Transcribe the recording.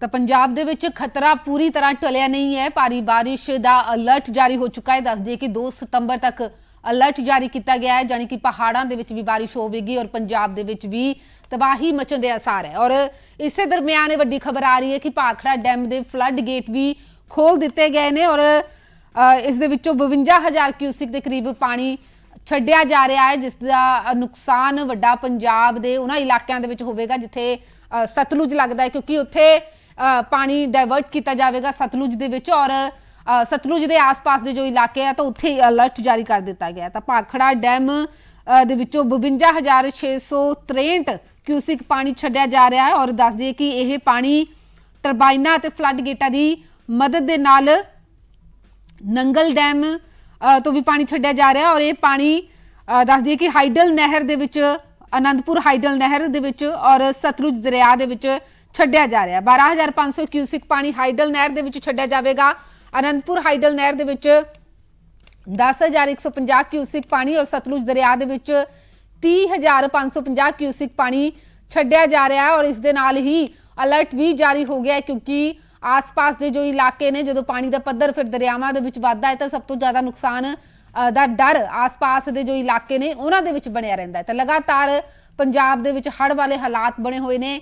ਤਾਂ ਪੰਜਾਬ ਦੇ ਵਿੱਚ ਖਤਰਾ ਪੂਰੀ ਤਰ੍ਹਾਂ ਟਲਿਆ ਨਹੀਂ ਹੈ। ਭਾਰੀ ਬਾਰਿਸ਼ ਦਾ ਅਲਰਟ ਜਾਰੀ ਹੋ ਚੁੱਕਾ ਹੈ। ਦੱਸ ਦਈਏ ਕਿ 2 ਸਤੰਬਰ ਤੱਕ ਅਲਰਟ ਜਾਰੀ ਕੀਤਾ ਗਿਆ ਹੈ ਯਾਨੀ ਕਿ ਪਹਾੜਾਂ ਦੇ ਵਿੱਚ ਵੀ ਬਾਰਿਸ਼ ਹੋਵੇਗੀ ਔਰ ਪੰਜਾਬ ਦੇ ਵਿੱਚ ਵੀ ਤਬਾਹੀ ਮਚਣ ਦੇ ਅਸਾਰ ਹੈ। ਔਰ ਇਸੇ ਦਰਮਿਆਨ ਇਹ ਵੱਡੀ ਖਬਰ ਆ ਰਹੀ ਹੈ ਕਿ ਭਾਖੜਾ ਡੈਮ ਦੇ ਫਲੱਡ ਗੇਟ ਵੀ ਖੋਲ ਦਿੱਤੇ ਗਏ ਨੇ ਔਰ ਇਸ ਦੇ ਵਿੱਚੋਂ 52000 ਕਿਊਸਿਕ ਦੇ ਕਰੀਬ ਪਾਣੀ ਛੱਡਿਆ ਜਾ ਰਿਹਾ ਹੈ, ਜਿਸ ਦਾ ਨੁਕਸਾਨ ਵੱਡਾ ਪੰਜਾਬ ਦੇ ਉਹਨਾਂ ਇਲਾਕਿਆਂ ਦੇ ਵਿੱਚ ਹੋਵੇਗਾ, ਜਿੱਥੇ ਸਤਲੁਜ ਲੱਗਦਾ ਹੈ, ਕਿਉਂਕਿ ਉੱਥੇ ਪਾਣੀ ਡਾਇਵਰਟ ਕੀਤਾ ਜਾਵੇਗਾ ਸਤਲੁਜ ਦੇ ਵਿੱਚ ਔਰ ਸਤਲੁਜ ਦੇ ਆਸ-ਪਾਸ ਦੇ ਜੋ ਇਲਾਕੇ ਆ, ਤਾਂ ਉੱਥੇ ਅਲਰਟ ਜਾਰੀ ਕਰ ਦਿੱਤਾ ਗਿਆ ਤਾਂ ਭਾਖੜਾ ਡੈਮ ਦੇ ਵਿੱਚੋਂ 52663 ਕਿਊਸਿਕ ਪਾਣੀ ਛੱਡਿਆ ਜਾ ਰਿਹਾ ਹੈ ਔਰ ਦੱਸ ਦਈਏ ਕਿ ਇਹ ਪਾਣੀ ਟਰਬਾਈਨਾਂ ਅਤੇ ਫਲੱਡ ਗੇਟਾਂ ਦੀ ਮਦਦ ਦੇ ਨਾਲ ਨੰਗਲ ਡੈਮ ਤੋਂ ਵੀ ਪਾਣੀ ਛੱਡਿਆ ਜਾ ਰਿਹਾ ਔਰ ਇਹ ਪਾਣੀ ਅ, ਦੱਸ ਦਈਏ ਕਿ ਹਾਈਡਲ ਨਹਿਰ ਦੇ ਵਿੱਚ ਅਨੰਦਪੁਰ ਹਾਈਡਲ ਨਹਿਰ ਦੇ ਵਿੱਚ ਔਰ ਸਤਲੁਜ ਦਰਿਆ ਦੇ ਵਿੱਚ ਛੱਡਿਆ ਜਾ ਰਿਹਾ। 12500 ਕਿਊਸਿਕ ਪਾਣੀ ਹਾਈਡਲ ਨਹਿਰ ਦੇ ਵਿੱਚ ਛੱਡਿਆ ਜਾਵੇਗਾ। ਅਨੰਦਪੁਰ ਹਾਈਡਲ ਨਹਿਰ ਦੇ ਵਿੱਚ 10150 ਕਿਊਸਿਕ ਪਾਣੀ ਔਰ ਸਤਲੁਜ ਦਰਿਆ ਦੇ ਵਿੱਚ 30550 ਕਿਊਸਿਕ ਪਾਣੀ ਛੱਡਿਆ ਜਾ ਰਿਹਾ ਹੈ ਔਰ ਇਸ ਦੇ ਨਾਲ ਹੀ ਅਲਰਟ ਵੀ ਜਾਰੀ ਹੋ ਗਿਆ ਕਿਉਂਕਿ ਆਸ-ਪਾਸ ਦੇ ਜੋ ਇਲਾਕੇ ਨੇ ਜਦੋਂ ਪਾਣੀ ਦਾ ਪੱਧਰ ਫਿਰ ਦਰਿਆਵਾਂ ਦੇ ਵਿੱਚ ਵੱਧਦਾ ਹੈ ਤਾਂ ਸਭ ਤੋਂ ਜ਼ਿਆਦਾ ਨੁਕਸਾਨ ਅ, ਦਾ ਡਰ ਆਸ-ਪਾਸ ਦੇ ਜੋ ਇਲਾਕੇ ਨੇ ਉਹਨਾਂ ਦੇ ਵਿੱਚ ਬਣਿਆ ਰਹਿੰਦਾ ਹੈ। ਤਾਂ ਲਗਾਤਾਰ ਪੰਜਾਬ ਦੇ ਵਿੱਚ ਹੜ੍ਹ ਵਾਲੇ ਹਾਲਾਤ ਬਣੇ ਹੋਏ ਨੇ।